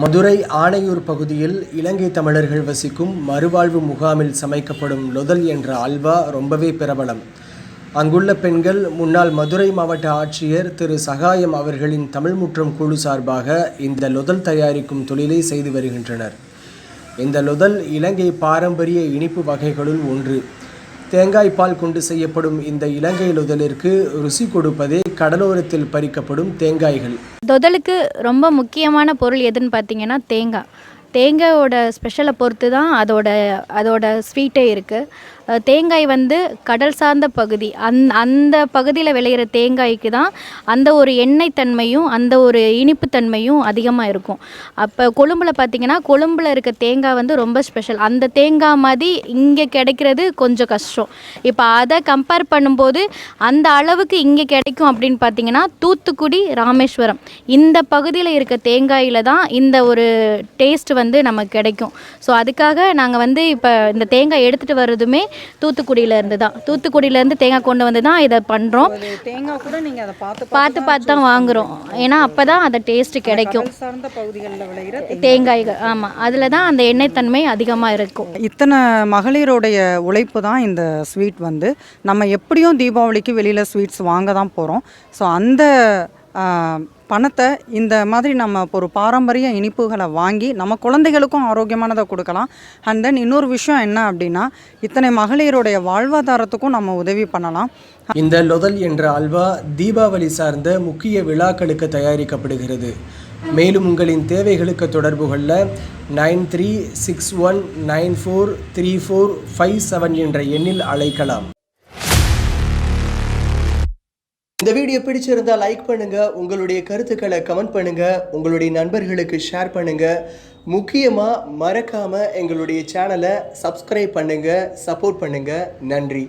மதுரை ஆணையூர் பகுதியில் இலங்கை தமிழர்கள் வசிக்கும் மறுவாழ்வு முகாமில் சமைக்கப்படும் லொதல் என்ற அல்வா ரொம்பவே பிரபலம். அங்குள்ள பெண்கள் முன்னாள் மதுரை மாவட்ட ஆட்சியர் திரு சகாயம் அவர்களின் தமிழ் முற்றம் குழு சார்பாக இந்த லொதல் தயாரிக்கும் தொழிலை செய்து வருகின்றனர். இந்த லொதல் இலங்கை பாரம்பரிய இனிப்பு வகைகளுள் ஒன்று. தேங்காய் பால் கொண்டு செய்யப்படும் இந்த இலங்கை லொதலிற்கு ருசி கொடுப்பதே கடலோரத்தில் பறிக்கப்படும் தேங்காய்கள். தொதலுக்கு ரொம்ப முக்கியமான பொருள் எதுன்னு பார்த்தீங்கன்னா தேங்காய். தேங்காயோட ஸ்பெஷலை பொறுத்து தான் அதோட அதோட ஸ்வீட்டே இருக்குது தேங்காய் வந்து கடல் சார்ந்த பகுதி. அந் அந்த பகுதியில் விளையிற தேங்காய்க்கு தான் அந்த ஒரு எண்ணெய் தன்மையும் அந்த ஒரு இனிப்பு தன்மையும் அதிகமாக இருக்கும். அப்போ கொழும்பில் பார்த்தீங்கன்னா கொழும்பில் இருக்க தேங்காய் வந்து ரொம்ப ஸ்பெஷல் அந்த தேங்காய் மாதிரி இங்கே கிடைக்கிறது கொஞ்சம் கஷ்டம். இப்போ அதை கம்பேர் பண்ணும்போது அந்த அளவுக்கு இங்கே கிடைக்கும் அப்படின்னு பார்த்தீங்கன்னா தூத்துக்குடி ராமேஸ்வரம். இந்த பகுதியில் இருக்க தேங்காயில் தான் இந்த ஒரு டேஸ்ட் வந்து நமக்கு கிடைக்கும். ஸோ அதுக்காக நாங்கள் வந்து இப்போ இந்த தேங்காய் எடுத்துகிட்டு வர்றதுமே தூத்துக்குடியிலேருந்து தான் தூத்துக்குடியிலேருந்து தேங்காய் கொண்டு வந்து தான் இதை பண்ணுறோம் அது தேங்காய் கூட நீங்கள் அதை பார்த்து பார்த்து பார்த்து தான் வாங்குகிறோம் ஏன்னா அப்போ தான் அந்த டேஸ்ட்டு கிடைக்கும் சார்ந்த பகுதிகளில் தேங்காய்கள் ஆமாம் அதில் தான் அந்த எண்ணெய் தன்மை அதிகமாக இருக்கும். இத்தனை மகளிருடைய உழைப்பு தான் இந்த ஸ்வீட் வந்து. நம்ம எப்படியும் தீபாவளிக்கு வெளியில் ஸ்வீட்ஸ் வாங்க தான் போகிறோம் ஸோ அந்த பணத்தை இந்த மாதிரி நம்ம இப்போ ஒரு பாரம்பரிய இனிப்புகளை வாங்கி நம்ம குழந்தைகளுக்கும் ஆரோக்கியமானதை கொடுக்கலாம். அண்ட் தென் இன்னொரு விஷயம் என்ன அப்படின்னா இத்தனை மகளிருடைய வாழ்வாதாரத்துக்கும் நம்ம உதவி பண்ணலாம். இந்த லொதல் என்ற அல்வா தீபாவளி சார்ந்த முக்கிய விழாக்களுக்கு தயாரிக்கப்படுகிறது. மேலும் உங்களின் தேவைகளுக்கு தொடர்பு கொள்ள nine three six one nine four three four five seven என்ற எண்ணில் அழைக்கலாம். இந்த வீடியோ பிடிச்சிருந்தா லைக் பண்ணுங்க உங்களுடைய கருத்துக்களை கமெண்ட் பண்ணுங்க உங்களுடைய நண்பர்களுக்கு ஷேர் பண்ணுங்க. முக்கியமாக மறக்காமல் எங்களுடைய சேனலை சப்ஸ்கிரைப் பண்ணுங்க சப்போர்ட் பண்ணுங்க. நன்றி.